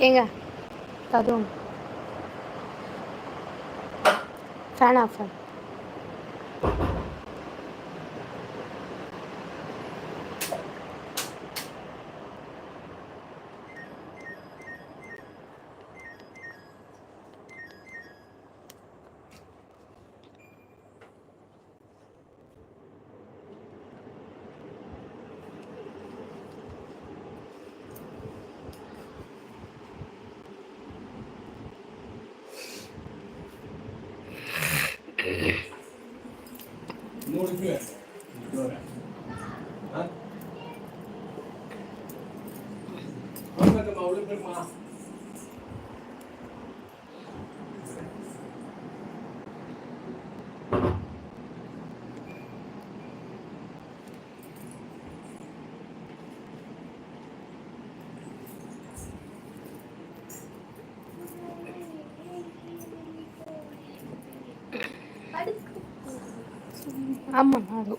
ஏங்க கதவும் fan of பண்ணு. மூணு பேர் அவ்வளோ பேருமா ஆமாம் அது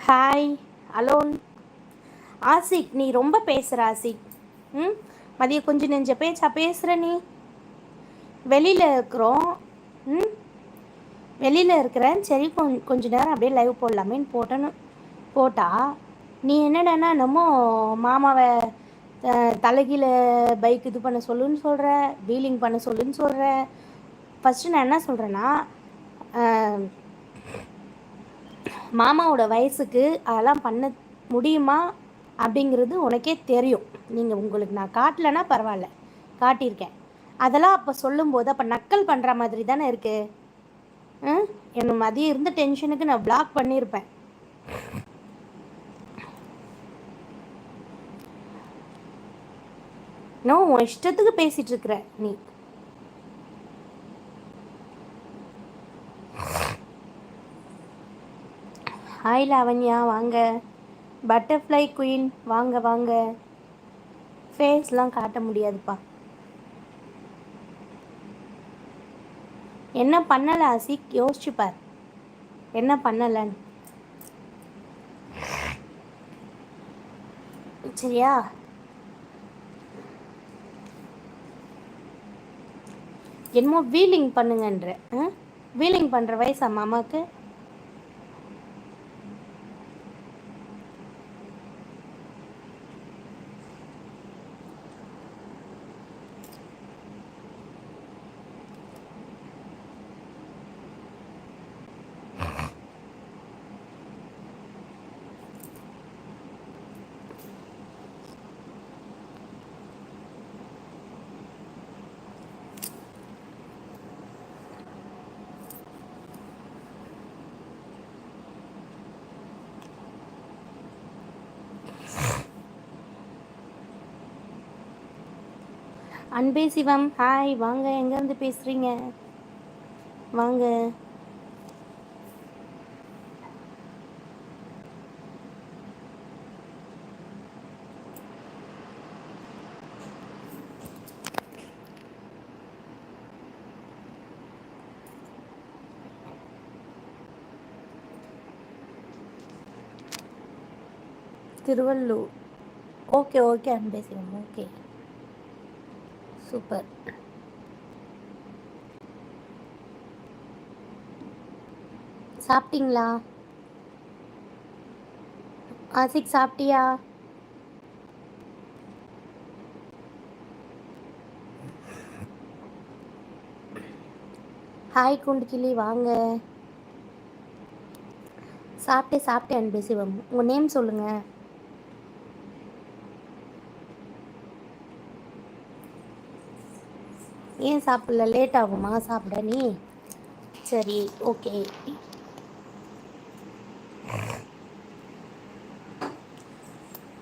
ஹாய் அலோன் ஆசிக் நீ ரொம்ப பேசுகிற ஆசிக் ம்? மதியம் கொஞ்சம் நெஞ்ச பேச்சா பேசுகிற நீ? வெளியில் இருக்கிறோம். ம்? வெளியில் இருக்கிறேன். சரி கொஞ் கொஞ்ச நேரம் அப்படியே லைவ் போடலாமேன்னு போட்டேன்னு போட்டா நீ என்னடனா என்னமோ மாமாவை தலைகீழ பைக் இது பண்ண சொல்லுன்னு சொல்கிற வீலிங் பண்ண சொல்லுன்னு சொல்கிற ஃபஸ்ட்டு நான் என்ன சொல்கிறேன்னா மாமாவோட வயசுக்கு அதெல்லாம் பண்ண முடியுமா அப்படிங்கிறது உனக்கே தெரியும். நீங்கள் உங்களுக்கு நான் காட்டலைன்னா பரவாயில்ல. காட்டியிருக்கேன். அதெல்லாம் அப்போ சொல்லும்போது அப்போ நக்கல் பண்ணுற மாதிரி தானே இருக்குது ம் என்ன மதியம் இருந்த டென்ஷனுக்கு நான் பிளாக் பண்ணியிருப்பேன். நோ உன் இஷ்டத்துக்கு பேசிட்டு இருக்கிற நீ. ஹாய் லாவண்யா வாங்க. பட்டர்ஃப்ளை குயின் வாங்க வாங்க. ஃபேஸ்லாம் காட்ட முடியாதுப்பா. என்ன பண்ணல ஆசிக் யோசிச்சு பார். என்ன பண்ணலன்னு. சரியா? என்னமோ வீலிங் பண்ணுங்கன்ற. வீலிங் பண்ணுற வயசா மாமாவுக்கு அன்பே சிவம். ஹாய் வாங்க. எங்கேருந்து பேசுகிறீங்க வாங்க. திருவள்ளூர். ஓகே ஓகே அன்பே சிவம். Okay super. சாப்பிட்டீங்களா? ஆசிக் சாப்பிட்டியா? ஹாய் குண்டு கிளி வாங்க. சாப்பிட்டே சாப்பிட்டேன் அன்பு சிவம். உங்கள் நேம் சொல்லுங்கள் ஏன் சாப்பிடல? லேட் ஆகுமா? சாப்பிட நீ? சரி ஓகே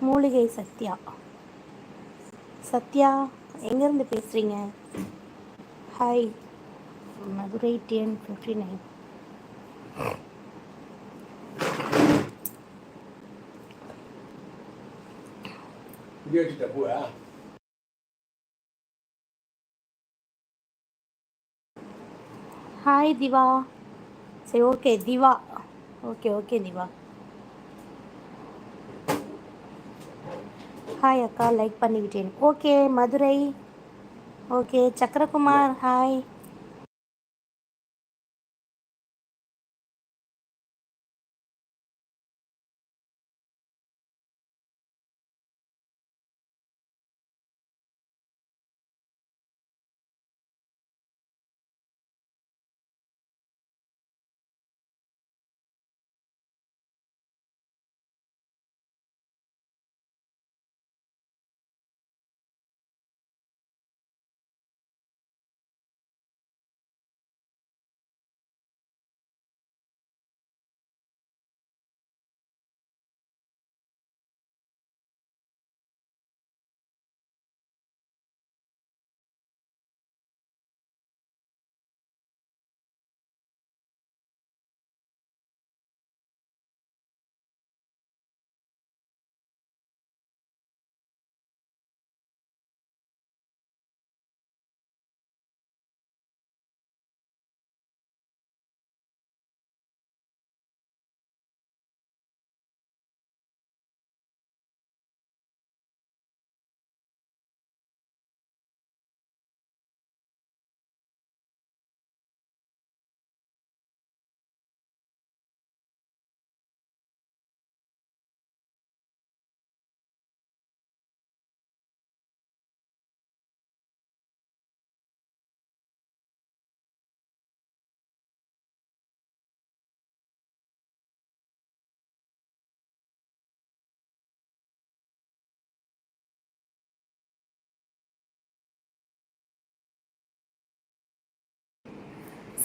மூலிகை சத்யா. சத்யா எங்கேருந்து பேசுகிறீங்க hi Madurai TN fifty nine hi Diva சரி okay Diva okay okay Diva hi அக்கா. லைக் பண்ணிவிட்டேன். Okay Madurai. Okay Chakkarakumar. Hi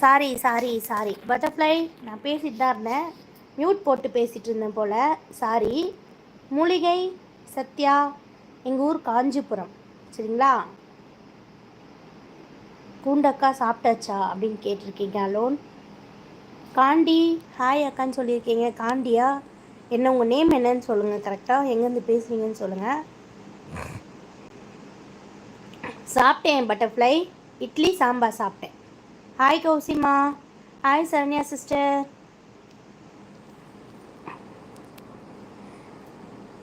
sorry sorry sorry butterfly நான் பேசிட்டு தான் இருந்தேன். மியூட் போட்டு பேசிகிட்டு இருந்தேன் போல். சாரி மூலிகை சத்யா எங்கள் ஊர் காஞ்சிபுரம். சரிங்களா? கூண்டக்கா சாப்பிட்டாச்சா அப்படின்னு கேட்டிருக்கீங்க அலோன். காண்டி ஹாய் அக்கான்னு சொல்லியிருக்கீங்க. காண்டியா என்ன உங்கள் நேம் என்னன்னு சொல்லுங்கள் கரெக்டாக எங்கேருந்து பேசுகிறீங்கன்னு சொல்லுங்கள் சாப்பிட்டேன் பட்டர்ஃப்ளை இட்லி சாம்பார் சாப்பிட்டேன். Hi Kousima hi Saranya sister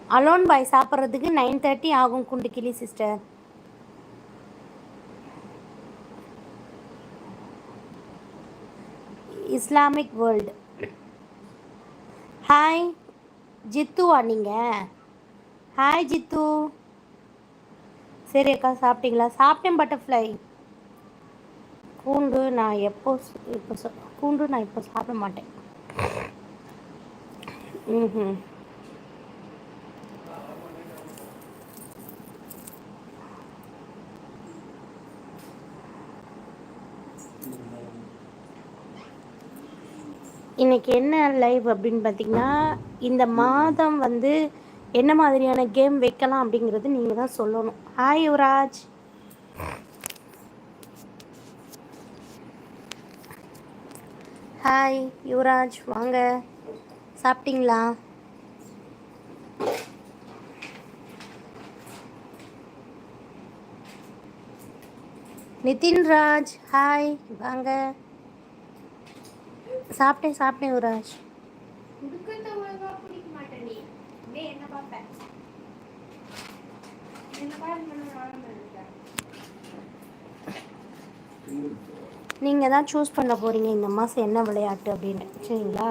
alone boy சாப்பிட்றதுக்கு நைன் தேர்ட்டி ஆகும் குண்டு கிளி சிஸ்டர் இஸ்லாமிக் வேர்ல்டு ஹாய் ஜித்துவா நீங்கள் ஹாய் ஜித்து சரி அக்கா சாப்பிட்டீங்களா? சாப்பிட்டேன் பட்டர்ஃப்ளை பூண்டு நான் எப்போ இப்போ பூண்டு நான் இப்போ சாப்பிட மாட்டேன். ம் இன்னைக்கு என்ன லைவ் அப்படின்னு பார்த்தீங்கன்னா இந்த மாதம் வந்து என்ன மாதிரியான கேம் வைக்கலாம் அப்படிங்கிறது நீங்கள் தான் சொல்லணும். ஹாய் யுவராஜ். ஹாய் யுவராஜ் வாங்க. சாப்பிட்டீங்களா? நிதின்ராஜ் ஹாய் வாங்க. சாப்பிட்டேன் சாப்பிட்டேன் யுவராஜ் என்ன நீங்கள் தான் சூஸ் பண்ண போகிறீங்க இந்த மாதம் என்ன விளையாட்டு அப்படின்னு. சரிங்களா?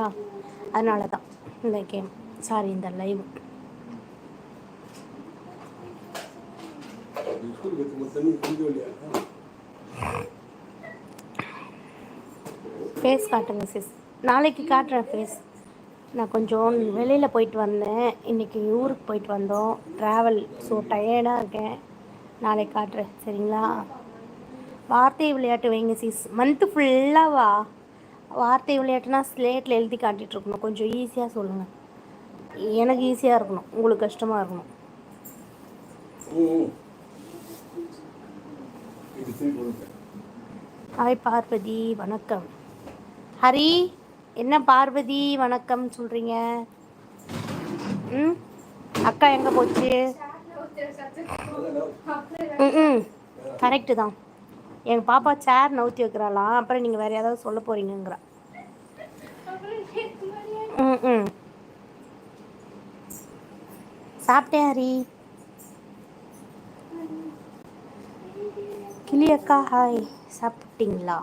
அதனால தான் இந்த கேம் சாரி இந்த லைவ் ஃபேஸ் காட்டுங்க சிஸ் நாளைக்கு காட்டுறேன் ஃபேஸ் நான் கொஞ்சம் வெளியில் போயிட்டு வந்தேன். இன்றைக்கி ஊருக்கு போயிட்டு வந்தோம். ட்ராவல் ஸோ டயர்டாக இருக்கேன். நாளைக்கு காட்டுறேன். சரிங்களா? வார்த்தை விளையாட்டு வைங்க சிஸ் மந்த்து ஃபுல்லாவா வார்த்தை விளையாட்டுனா ஸ்லேட்டில் எழுதி காட்டிகிட்டு இருக்கணும். கொஞ்சம் ஈஸியாக சொல்லுங்கள் எனக்கு ஈஸியாக இருக்கணும். உங்களுக்கு கஷ்டமாக இருக்கணும். ஹாய் பார்வதி வணக்கம். ஹரி என்ன பார்வதி வணக்கம் சொல்கிறீங்க ம்? அக்கா எங்கே போச்சு? ம் கரெக்டு தான். எங்கள் பாப்பா சேர் நவுத்தி வைக்கிறாளாம் அப்புறம் நீங்கள் வேறு ஏதாவது சொல்ல போகிறீங்கிறா ம் ம். சாப்பிட்டேன் ஹரி. கிளி அக்கா ஹாய் சாப்பிட்டீங்களா?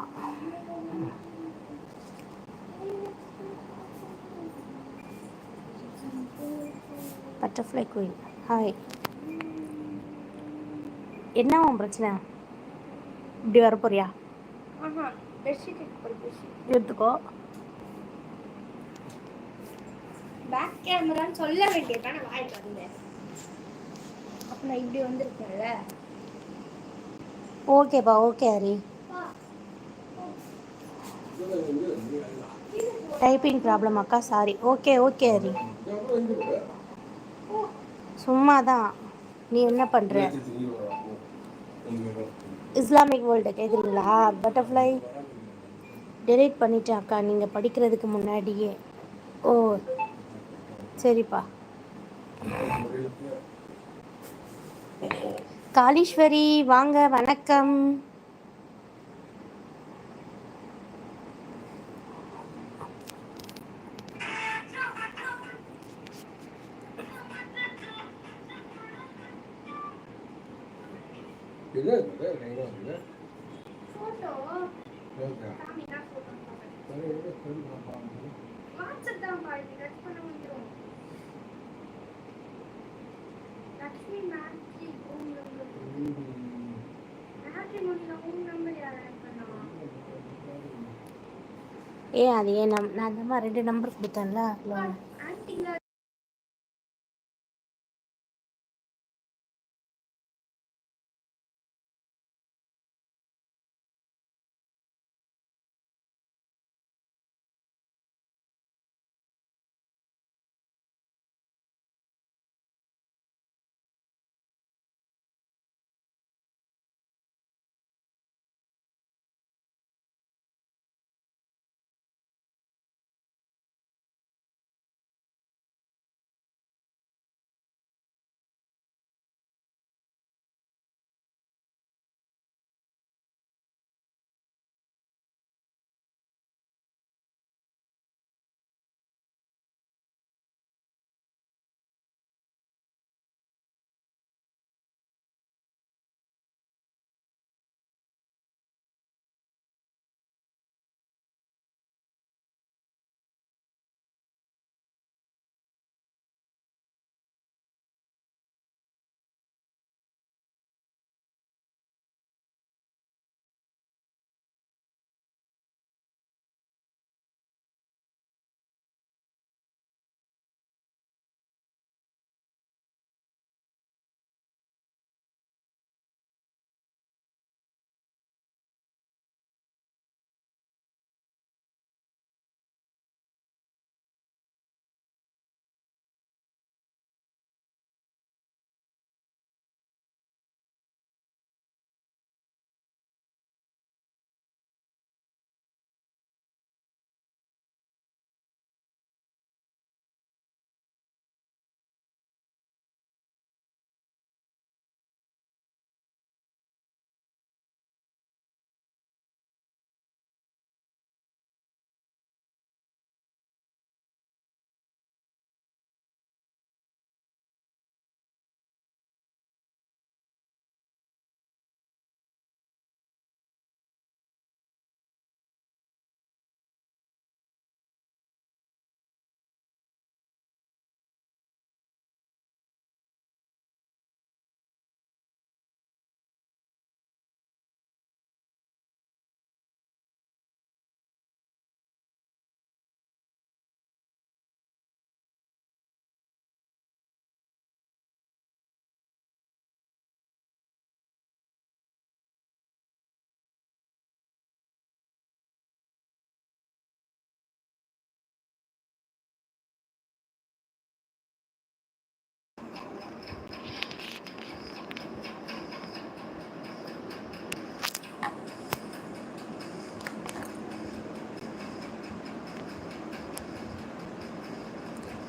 பட்டர்ஃப்ளை குயின் ஹாய் என்ன பிரச்சனை? இப்படி வர போறியா? எடுத்துக்கோ. பேக் கேமரான்னு சொல்ல வேண்டியதானே வாய் வந்து அப்ப நான் இப்படி வந்திருக்கேன்ல. ஓகேப்பா ஓகே ஹரி. டைப்பிங் ப்ராப்ளம் அக்கா சாரி ஓகே ஓகே ஹரி. சும்மா தான் நீ என்ன பண்ணுற இஸ்லாமிக் வேர்ல்டு கேட்குறீங்களா பட்டர்ஃப்ளை டெலீட் பண்ணிட்டேன் அக்கா. நீங்கள் படிக்கிறதுக்கு முன்னாடியே. ஓ சரிப்பா. காளீஸ்வரி வாங்க வணக்கம் போட்டோ காமினா போட்டோ வாட்ஸ்அப் தான் பாருங்க கட் பண்ண வந்துரும் லக்ஷ்மி மேட்ரி ஹோம் நம்பர் மேட்ரி மொழியில ஹோம் நம்பர் யார் ஆட் பண்ணா ஏன் அது ஏன் நம் நான் அந்த மாதிரி ரெண்டு நம்பர் கொடுத்தேன்ல அதில்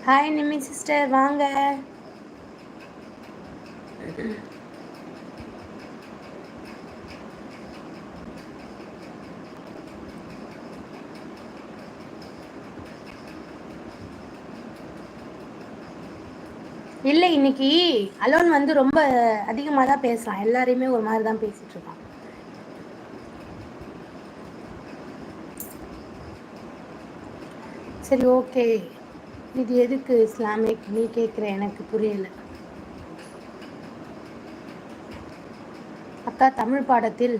ஹாய் நிமி சிஸ்டர் வாங்க. இல்லை இன்னைக்கு அலோன் வந்து ரொம்ப அதிகமாக தான் பேசுகிறான் எல்லாரையுமே ஒரு மாதிரி தான் பேசிகிட்டு இருக்கான். சரி ஓகே. இது எதுக்கு இஸ்லாமிக் நீ கேட்குற எனக்கு புரியல. அக்கா தமிழ் பாடத்தில்.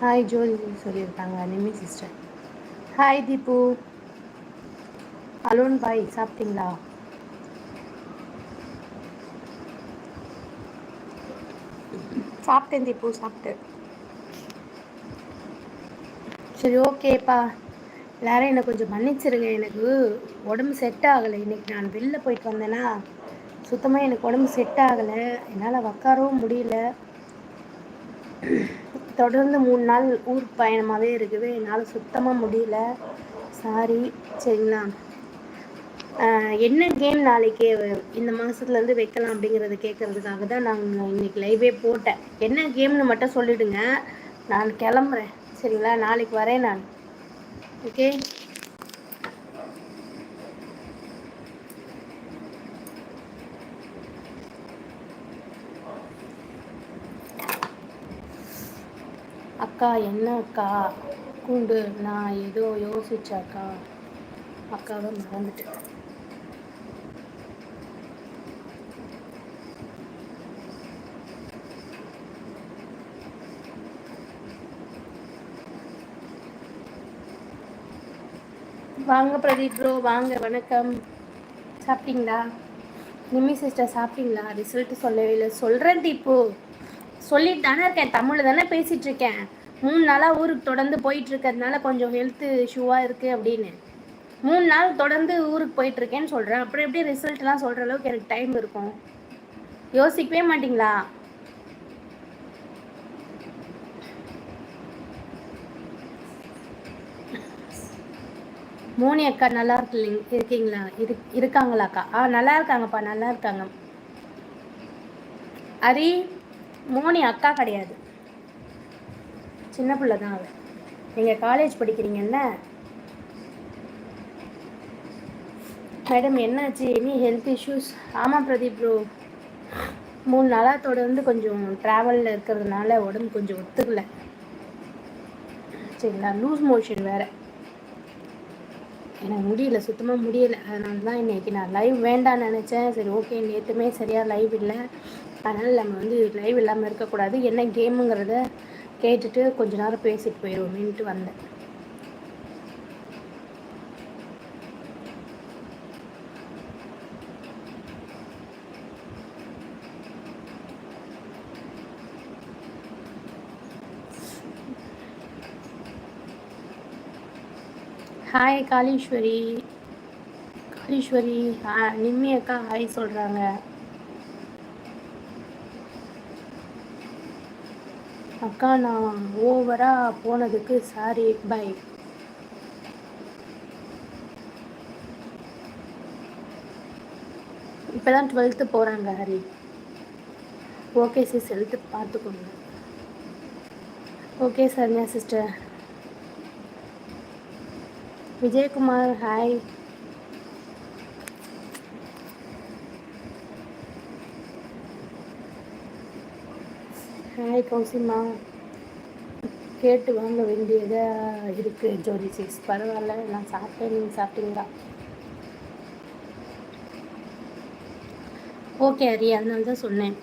ஹாய் ஜோதி சொல்லியிருக்காங்க. Nimmi sister hi Deepu. Alone boy சாப்பிட்டீங்களா? சாப்பிட்டேன் தீபு சாப்பிட்டேன். சரி ஓகேப்பா. எல்லாரும் என்னை கொஞ்சம் மன்னிச்சிருங்க. எனக்கு உடம்பு செட் ஆகலை. இன்னைக்கு நான் வெளில போயிட்டு வந்தேன்னா சுத்தமாக எனக்கு உடம்பு செட் ஆகலை. என்னால் உக்காரவும் முடியல. தொடர்ந்து மூணு நாள் ஊர் பயணமாகவே இருக்குது. என்னால் சுத்தமாக முடியல. சாரி சரிங்களா? என்ன கேம் நாளைக்கு இந்த மாதத்துலேருந்து வைக்கலாம் அப்படிங்கிறத கேட்குறதுக்காக தான் நான் இன்னைக்கு லைவே போட்டேன். என்ன கேம்னு மட்டும் சொல்லிவிடுங்க நான் கிளம்புறேன். சரிங்களா? நாளைக்கு வரேன் நான். ஓகே அக்கா என்ன அக்கா? கூண்டு நான் ஏதோ யோசிச்சாக்கா அக்காவை மறந்துட்டேன். வாங்க பிரதீப் ப்ரோ வாங்க வணக்கம். சாப்பிட்டீங்களா? நிம்மி சிஸ்டர் சாப்பிட்டீங்களா? ரிசல்ட் சொல்லவே இல்லை. சொல்கிறேன் தீப்பு. சொல்லிட்டு தானே இருக்கேன். தமிழில் தானே பேசிகிட்டு இருக்கேன். மூணு நாளாக ஊருக்கு தொடர்ந்து போயிட்டுருக்கிறதுனால கொஞ்சம் ஹெல்த்து இஷ்யூவாக இருக்குது அப்படின்னு. மூணு நாள் தொடர்ந்து ஊருக்கு போயிட்டுருக்கேன்னு சொல்கிறேன் அப்புறம் எப்படி ரிசல்ட்லாம் சொல்கிற அளவுக்கு எனக்கு டைம் இருக்கும்? யோசிக்கவே மாட்டிங்களா? மோனி அக்கா நல்லா இருக்கீங்க இருக்கீங்களா? இரு இருக்காங்களாக்கா? ஆ நல்லா இருக்காங்கப்பா நல்லா இருக்காங்க. அரி மோனி அக்கா கிடையாது. சின்ன பிள்ளை தான் அவள் நீங்கள் காலேஜ் படிக்கிறீங்கல்ல மேடம் என்னாச்சு? எனி ஹெல்த் இஷ்யூஸ் ஆமாம் பிரதீப் ப்ரோ மூணு நாளாக தொடர்ந்து கொஞ்சம் ட்ராவலில் இருக்கிறதுனால உடம்பு கொஞ்சம் ஒத்துக்கல. சரிங்களா? லூஸ் மோஷன் வேறு. எனக்கு முடியல சுத்தமாக முடியல. அதனால தான் இன்றைக்கி நான் லைவ் வேண்டாம்னு நினச்சேன். சரி ஓகே நேற்றுமே சரியாக லைவ் இல்லை. அதனால் நம்ம வந்து லைவ் இல்லாமல் இருக்கக்கூடாது. என்ன கேமுங்கிறத கேட்டுட்டு கொஞ்ச நேரம் பேசிட்டு போயிடுவோமேன்ட்டு வந்தேன். ஹாய் காளீஸ்வரி காளீஸ்வரி நிம்மி அக்கா ஹாய் சொல்கிறாங்க அக்கா நான் ஓவராக போனதுக்கு சாரி பை இப்போ தான் டுவெல்த்து போகிறாங்க ஹரி ஓகே சிஸ் ஹெல்த்து பார்த்துக்கோங்க ஓகே சரியா sister Vijayakumar hi hi Kousima. கேட்டு வாங்க வேண்டியதாக இருக்குது ஜோதி சிக்ஸ். பரவாயில்ல நான் சாப்பிட்டேன் நீங்கள் சாப்பிட்டீங்களா? ஓகே ஹரி அதனால தான் சொன்னேன்.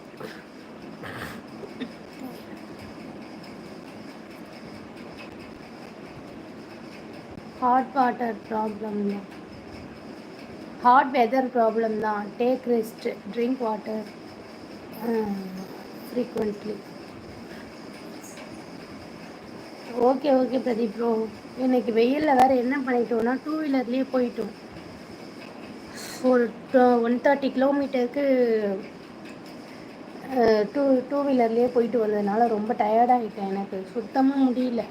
ஹாட் வாட்டர் ப்ராப்ளம் தான் ஹாட் வெதர் ப்ராப்ளம் தான். Take rest drink water frequently okay okay Pradeep bro இன்னைக்கு வெயிலில் வேறு என்ன பண்ணிட்டோம்னா டூ வீலர்லேயே போயிட்டோம். ஒரு ஒன் தேர்ட்டி கிலோமீட்டருக்கு டூ டூ வீலர்லேயே போயிட்டு வந்ததுனால ரொம்ப டயர்டாகிட்டேன் எனக்கு. சுத்தமாக முடியல.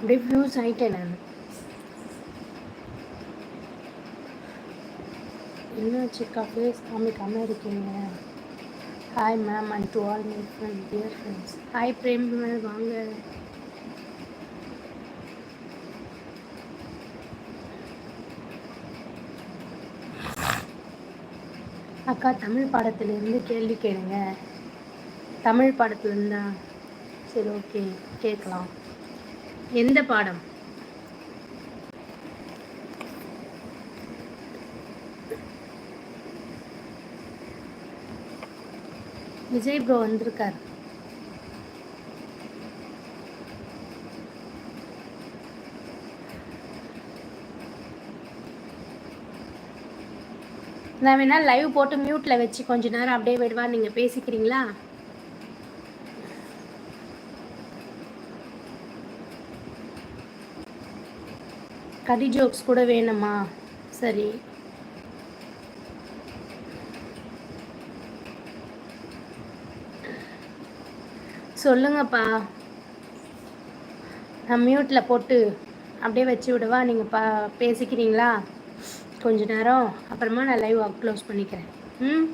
அப்படியே ஃபியூஸ் ஆகிட்டேன் நான். என்னாச்சுக்கா ஃபேஸ் காமிக்காமல் இருக்கீங்க. Hi ma'am and to all my friend dear friends hi Prem ma'am வாங்க. அக்கா தமிழ் பாடத்திலிருந்து கேள்வி கேளுங்க. தமிழ் பாடத்துலேருந்தா சரி ஓகே கேட்கலாம். எந்த பாடம்? விஜய் ப்ரோ வந்திருக்கார். நான் வேணா லைவ் போட்டு மியூட்டில் வச்சு கொஞ்ச நேரம் அப்படியே விடுவா நீங்கள் பேசிக்கிறீங்களா? கதி ஜோக்ஸ் கூட வேணுமா? சரி. சொல்லுங்கப்பா. நான் மியூட்டில் போட்டு அப்படியே வச்சு விடவா? நீங்கள் பா பேசிக்கிறீங்களா? கொஞ்ச நேரம். அப்புறமா நான் லைவ் க்ளோஸ் பண்ணிக்கிறேன். ம்?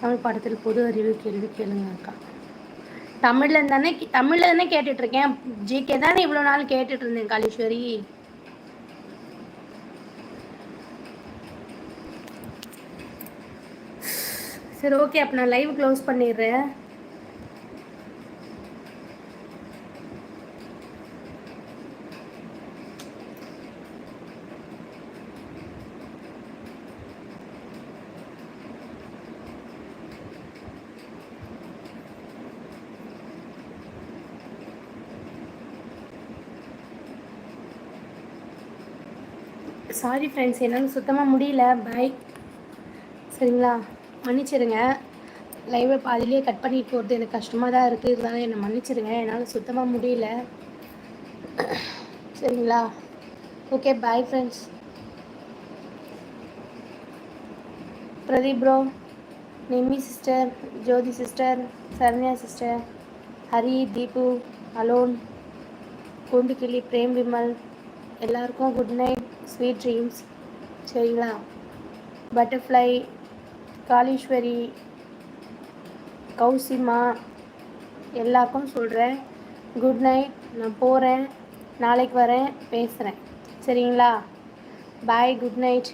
தமிழ் பாடத்தில் பொது அறிவு கேள்வி கேளுங்க அக்கா. தமிழில் தானே தமிழில் தானே கேட்டுட்ருக்கேன். ஜிகே தானே இவ்வளோ நாள் கேட்டுட்டு இருந்தேன் காளீஸ்வரி. சரி ஓகே அப்போ நான் லைவ் க்ளோஸ் பண்ணிடுறேன். சாரி ஃப்ரெண்ட்ஸ் என்னால் சுத்தமாக முடியல. பாய் சரிங்களா? மன்னிச்சிடுங்க லைவை பாதிலேயே கட் பண்ணிட்டு போகிறது எனக்கு கஷ்டமாக தான் இருக்குது இருந்தாலும் என்னை மன்னிச்சிடுங்க என்னால் சுத்தமாக முடியல. சரிங்களா? Okay bye friends Pradeep bro Nimmi sister Jothi sister Saranya sister Hari Deepu alone Koondukili Prem Vimal எல்லாருக்கும் குட் நைட் ஸ்வீட் ட்ரீம்ஸ் சரிங்களா? பட்டர்ஃப்ளை காளீஸ்வரி கௌசிமா எல்லாருக்கும் சொல்கிறேன் குட் நைட் நான் போகிறேன் நாளைக்கு வரேன் பேசுகிறேன் சரிங்களா? Bye good night